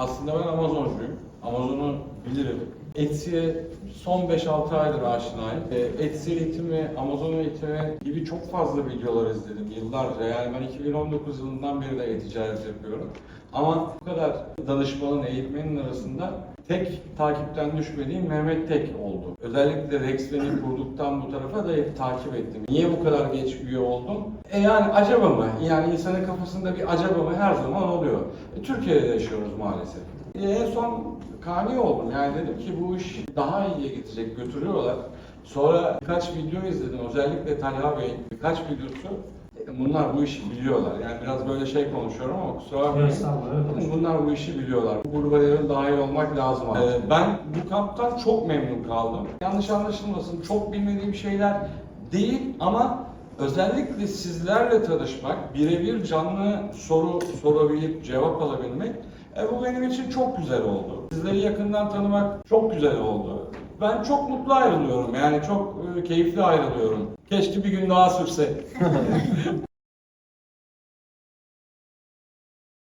Aslında ben Amazoncuyum. Amazon'u bilirim. Etsy'ye son 5-6 aydır aşinayım. E, Etsy eğitimi, Amazon eğitimi gibi çok fazla videolar izledim yıllarca. Yani ben 2019 yılından beri de e-ticaret yapıyorum. Ama bu kadar danışmanın, eğitmenin arasında tek takipten düşmediğim Mehmet Tek oldu. Özellikle Rex beni kurduktan bu tarafa da hep takip ettim. Niye bu kadar geç üye oldum? E yani acaba mı? Yani insanın kafasında bir acaba mı her zaman oluyor. E, Türkiye'de yaşıyoruz maalesef. E, en son kani oldum. Yani dedim ki bu iş daha iyiye gidecek, götürüyorlar. Sonra birkaç video izledim. Özellikle Talha Bey'in birkaç videosu. Bunlar bu işi biliyorlar. Yani biraz böyle şey konuşuyorum ama kusura bakmayın. Bunlar bu işi biliyorlar. Bu grubaların daha iyi olmak lazım. Ee, ben bu kamptan çok memnun kaldım. Yanlış anlaşılmasın, çok bilmediğim şeyler değil ama özellikle sizlerle tanışmak, birebir canlı soru sorabilip cevap alabilmek e, bu benim için çok güzel oldu. Sizleri yakından tanımak çok güzel oldu. Ben çok mutlu ayrılıyorum. Yani çok e, keyifli ayrılıyorum. Keşke bir gün daha sürse.